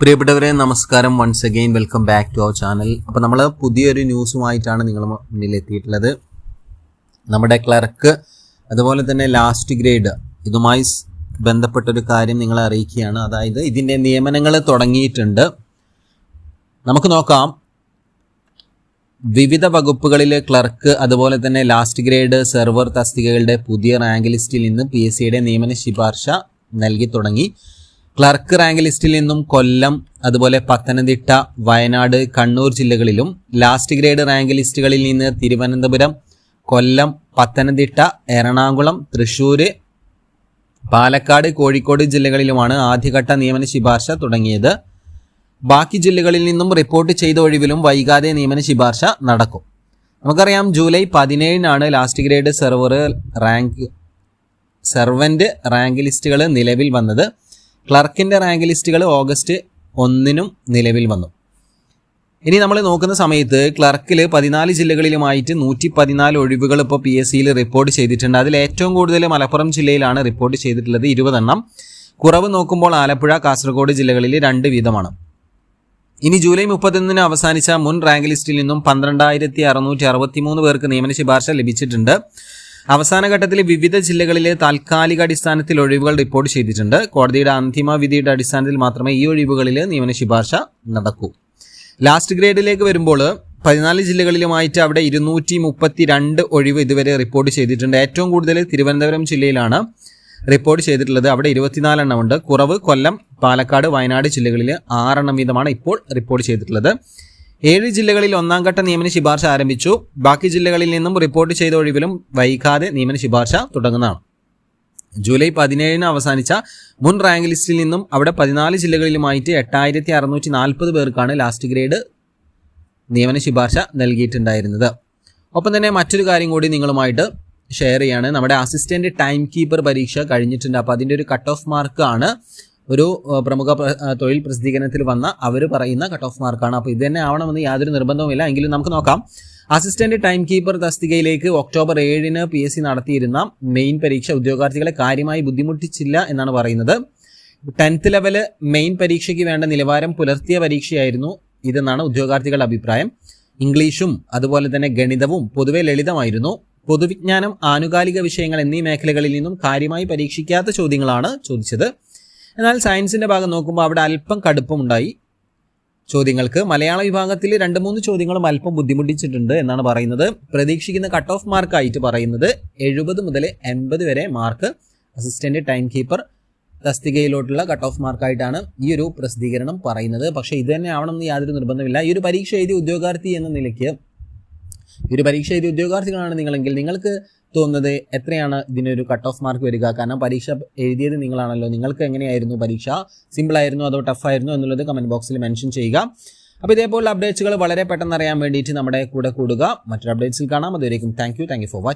പ്രിയപ്പെട്ടവരെ നമസ്കാരം. Once again welcome back to our channel അപ്പോൾ നമ്മൾ പുതിയൊരു ന്യൂസുമായിട്ടാണ് നിങ്ങൾ മുന്നിൽ എത്തിയിട്ടുള്ളത് നമ്മുടെ ക്ലർക്ക് അതുപോലെ തന്നെ ലാസ്റ്റ് ഗ്രേഡ് ഇതുമായി ബന്ധപ്പെട്ടൊരു കാര്യം നിങ്ങളെ അറിയിക്കുകയാണ്. അതായത് ഇതിന്റെ നിയമനങ്ങൾ തുടങ്ങിയിട്ടുണ്ട്. നമുക്ക് നോക്കാം. വിവിധ വകുപ്പുകളിലെ ക്ലർക്ക് അതുപോലെ തന്നെ ലാസ്റ്റ് ഗ്രേഡ് സെർവർ തസ്തികകളുടെ പുതിയ റാങ്ക് ലിസ്റ്റിൽ നിന്ന് പി എസ് സിയുടെ നിയമന ശുപാർശ നൽകി തുടങ്ങി. ക്ലർക്ക് റാങ്ക് ലിസ്റ്റിൽ നിന്നും കൊല്ലം അതുപോലെ പത്തനംതിട്ട വയനാട് കണ്ണൂർ ജില്ലകളിലും ലാസ്റ്റ് ഗ്രേഡ് റാങ്ക് ലിസ്റ്റുകളിൽ നിന്ന് തിരുവനന്തപുരം കൊല്ലം പത്തനംതിട്ട എറണാകുളം തൃശ്ശൂർ പാലക്കാട് കോഴിക്കോട് ജില്ലകളിലുമാണ് ആദ്യഘട്ട നിയമന ശുപാർശ തുടങ്ങിയത്. ബാക്കി ജില്ലകളിൽ നിന്നും റിപ്പോർട്ട് ചെയ്ത ഒഴിവിലും വൈകാതെ നിയമന ശുപാർശ നടക്കും. നമുക്കറിയാം July പതിനേഴിനാണ് last grade server rank servant rank ലിസ്റ്റുകൾ നിലവിൽ വന്നത്. ക്ലർക്കിന്റെ റാങ്ക് ലിസ്റ്റുകൾ ഓഗസ്റ്റ് ഒന്നിനും നിലവിൽ വന്നു. ഇനി നമ്മൾ നോക്കുന്ന സമയത്ത് ക്ലർക്കിൽ പതിനാല് ജില്ലകളിലുമായിട്ട് നൂറ്റി പതിനാല് ഒഴിവുകൾ ഇപ്പോൾ പി എസ് സിയിൽ റിപ്പോർട്ട് ചെയ്തിട്ടുണ്ട്. അതിൽ ഏറ്റവും കൂടുതൽ മലപ്പുറം ജില്ലയിലാണ് റിപ്പോർട്ട് ചെയ്തിട്ടുള്ളത് ഇരുപതെണ്ണം. കുറവ് നോക്കുമ്പോൾ ആലപ്പുഴ കാസർഗോഡ് ജില്ലകളിൽ രണ്ട് വീതമാണ്. ഇനി ജൂലൈ മുപ്പത്തൊന്നിന് അവസാനിച്ച മുൻ റാങ്ക് ലിസ്റ്റിൽ നിന്നും പന്ത്രണ്ടായിരത്തി അറുന്നൂറ്റി അറുപത്തി മൂന്ന് പേർക്ക് നിയമന ശുപാർശ ലഭിച്ചിട്ടുണ്ട്. അവസാന ഘട്ടത്തിൽ വിവിധ ജില്ലകളിലെ താൽക്കാലിക അടിസ്ഥാനത്തിൽ ഒഴിവുകൾ റിപ്പോർട്ട് ചെയ്തിട്ടുണ്ട്. കോടതിയുടെ അന്തിമ വിധിയുടെ അടിസ്ഥാനത്തിൽ മാത്രമേ ഈ ഒഴിവുകളിൽ നിയമന ശുപാർശ നടക്കൂ. ലാസ്റ്റ് ഗ്രേഡിലേക്ക് വരുമ്പോൾ പതിനാല് ജില്ലകളിലുമായിട്ട് അവിടെ ഇരുന്നൂറ്റി മുപ്പത്തി രണ്ട് ഒഴിവ് ഇതുവരെ റിപ്പോർട്ട് ചെയ്തിട്ടുണ്ട്. ഏറ്റവും കൂടുതൽ തിരുവനന്തപുരം ജില്ലയിലാണ് റിപ്പോർട്ട് ചെയ്തിട്ടുള്ളത്. അവിടെ ഇരുപത്തിനാലെണ്ണം ഉണ്ട്. കുറവ് കൊല്ലം പാലക്കാട് വയനാട് ജില്ലകളിൽ ആറെണ്ണം വീതമാണ് ഇപ്പോൾ റിപ്പോർട്ട് ചെയ്തിട്ടുള്ളത്. ഏഴ് ജില്ലകളിൽ ഒന്നാം ഘട്ട നിയമന ശുപാർശ ആരംഭിച്ചു. ബാക്കി ജില്ലകളിൽ നിന്നും റിപ്പോർട്ട് ചെയ്ത ഒഴിവിലും വൈകാതെ നിയമന ശുപാർശ തുടങ്ങുന്നതാണ്. ജൂലൈ പതിനേഴിന് അവസാനിച്ച മുൻ റാങ്ക് ലിസ്റ്റിൽ നിന്നും അവിടെ പതിനാല് ജില്ലകളിലുമായിട്ട് എട്ടായിരത്തി അറുന്നൂറ്റി നാൽപ്പത് പേർക്കാണ് ലാസ്റ്റ് ഗ്രേഡ് നിയമന ശുപാർശ നൽകിയിട്ടുണ്ടായിരുന്നത്. ഒപ്പം തന്നെ മറ്റൊരു കാര്യം കൂടി നിങ്ങളുമായിട്ട് ഷെയർ ചെയ്യാണ്. നമ്മുടെ അസിസ്റ്റന്റ് ടൈം കീപ്പർ പരീക്ഷ കഴിഞ്ഞിട്ടുണ്ട്. അപ്പോൾ അതിന്റെ ഒരു കട്ട് ഓഫ് മാർക്കാണ് ഒരു പ്രമുഖ തൊഴിൽ പ്രസിദ്ധീകരണത്തിൽ വന്ന അവർ പറയുന്ന കട്ട് ഓഫ് മാർക്കാണ് അപ്പോൾ ഇത് തന്നെ ആവണമെന്ന് യാതൊരു നിർബന്ധവുമില്ല. എങ്കിലും നമുക്ക് നോക്കാം. അസിസ്റ്റന്റ് ടൈം കീപ്പർ തസ്തികയിലേക്ക് ഒക്ടോബർ ഏഴിന് പി എസ് സി നടത്തിയിരുന്ന മെയിൻ പരീക്ഷ ഉദ്യോഗാർത്ഥികളെ കാര്യമായി ബുദ്ധിമുട്ടിച്ചില്ല എന്നാണ് പറയുന്നത്. ടെൻത്ത് ലെവൽ മെയിൻ പരീക്ഷയ്ക്ക് വേണ്ട നിലവാരം പുലർത്തിയ പരീക്ഷയായിരുന്നു ഇതെന്നാണ് ഉദ്യോഗാർത്ഥികളുടെ അഭിപ്രായം. ഇംഗ്ലീഷും അതുപോലെ തന്നെ ഗണിതവും പൊതുവെ ലളിതമായിരുന്നു. പൊതുവിജ്ഞാനം ആനുകാലിക വിഷയങ്ങൾ എന്നീ മേഖലകളിൽ നിന്നും കാര്യമായി പരീക്ഷിക്കാത്ത ചോദ്യങ്ങളാണ് ചോദിച്ചത്. എന്നാൽ സയൻസിന്റെ ഭാഗം നോക്കുമ്പോൾ അവിടെ അല്പം കടുപ്പമുണ്ടായി. ചോദ്യങ്ങൾക്ക് മലയാള വിഭാഗത്തിൽ രണ്ട് മൂന്ന് ചോദ്യങ്ങളും അല്പം ബുദ്ധിമുട്ടിച്ചിട്ടുണ്ട് എന്നാണ് പറയുന്നത്. പ്രതീക്ഷിക്കുന്ന കട്ട് ഓഫ് മാർക്കായിട്ട് പറയുന്നത് എഴുപത് മുതൽ എൺപത് വരെ മാർക്ക് അസിസ്റ്റന്റ് ടൈം കീപ്പർ തസ്തികയിലോട്ടുള്ള കട്ട് ഓഫ് മാർക്കായിട്ടാണ് ഈ ഒരു പ്രസിദ്ധീകരണം പറയുന്നത്. പക്ഷേ ഇത് തന്നെ ആവണമെന്ന് യാതൊരു നിർബന്ധമില്ല. ഈ ഒരു പരീക്ഷ എഴുതിയ ഉദ്യോഗാർത്ഥി എന്ന നിലയ്ക്ക് ഒരു പരീക്ഷ എഴുതിയ ഉദ്യോഗാർത്ഥികളാണ് നിങ്ങളെങ്കിൽ നിങ്ങൾക്ക് തോന്നുന്നത് എത്രയാണ് ഇതിനൊരു കട്ട് ഓഫ് മാർക്ക് വരിക? കാരണം പരീക്ഷ എഴുതിയത് നിങ്ങളാണല്ലോ. നിങ്ങൾക്ക് എങ്ങനെയായിരുന്നു പരീക്ഷ? സിമ്പിൾ ആയിരുന്നു അതോ ടഫ് ആയിരുന്നു എന്നുള്ളത് കമന്റ് ബോക്സിൽ മെൻഷൻ ചെയ്യുക. അപ്പോൾ ഇതേപോലുള്ള അപ്ഡേറ്റ്സുകൾ വളരെ പെട്ടെന്ന് അറിയാൻ വേണ്ടിയിട്ട് നമ്മുടെ കൂടെ കൂടുക. മറ്റൊരു അപ്ഡേറ്റ്സിൽ കാണാം. അതുവരേക്കും താങ്ക് യു ഫോർ വാച്ചിങ്